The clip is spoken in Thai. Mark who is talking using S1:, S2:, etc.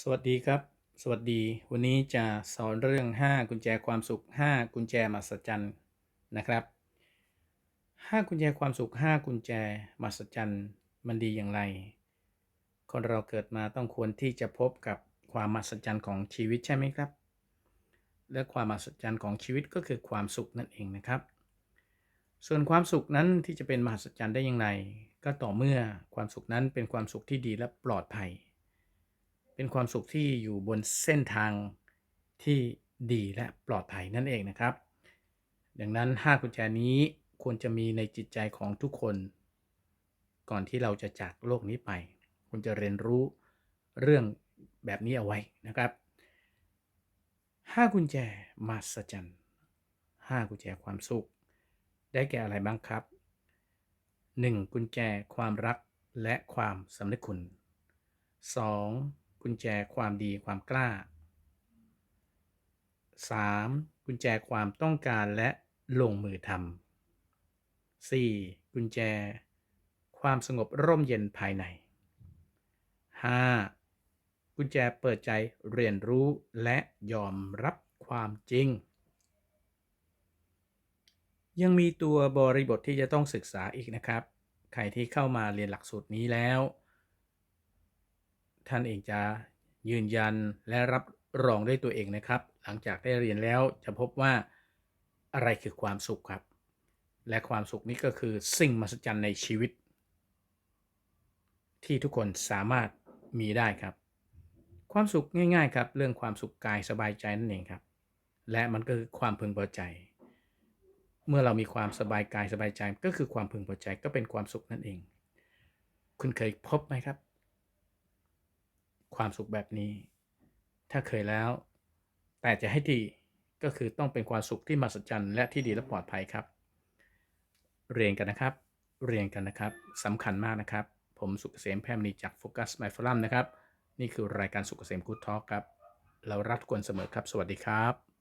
S1: สวัสดีครับ สวัสดี วันนี้จะสอนเรื่อง 5 กุญแจความสุข 5 กุญแจมหัศจรรย์นะครับ 5 กุญแจความสุข 5 กุญแจมหัศจรรย์มันดีอย่างไร คนเราเกิดมาต้องควรที่จะพบกับความมหัศจรรย์ของชีวิตใช่ไหมครับ และความมหัศจรรย์ของชีวิตก็คือความสุขนั่นเองนะครับ ส่วนความสุขนั้นที่จะเป็นมหัศจรรย์ได้อย่างไร ก็ต่อเมื่อความสุขนั้นเป็นความสุขที่ดีและปลอดภัย เป็นความสุขที่อยู่บนเส้นทางที่ดีและปลอดภัยนั่นเองนะครับ ดังนั้น 5 กุญแจนี้ควรจะมีในจิตใจของทุกคน ก่อนที่เราจะจากโลกนี้ไปควรจะเรียนรู้เรื่องแบบนี้เอาไว้นะครับ 5 กุญแจมหัศจรรย์5กุญแจความสุข ได้แก่อะไรบ้างครับ 1. กุญแจความรักและความสำนึกคุณ 2. กุญแจความดีความกล้า 3. กุญแจความต้องการและลงมือทำ 4. กุญแจ ความสงบร่มเย็นภายใน 5. กุญแจเปิดใจเรียนรู้และยอมรับความจริง ยังมีตัวบริบทที่จะต้องศึกษาอีกนะครับ ใครที่เข้ามาเรียนหลักสูตรนี้แล้ว ท่านเองจะยืนยันและรับรองด้วยตัวเองนะครับ หลังจากได้เรียนแล้วจะพบว่าอะไรคือความสุขครับ และความสุขนี้ก็คือสิ่งมหัศจรรย์ในชีวิต ที่ทุกคนสามารถมีได้ครับ ความสุขง่าย ๆ ครับ เรื่องความสุขกายสบายใจนั่นเองครับ และมันก็คือความพึงพอใจ เมื่อเรามีความสบายกายสบายใจก็คือความพึงพอใจก็เป็นความสุขนั่นเอง คุณเคยพบไหมครับ ความสุขแบบนี้ ถ้าเคยแล้ว แต่จะให้ดีก็คือต้องเป็นความสุขที่มหัศจรรย์และที่ดีและปลอดภัยครับ เรียนกันนะครับ เรียนกันนะครับสำคัญมากนะครับ ผมสุกเกษมแพรมณีจากโฟกัสไมฟอรัมนะครับ นี่คือรายการสุกเกษมกู๊ดทอล์กครับ เรารักทุกคนเสมอครับ สวัสดีครับ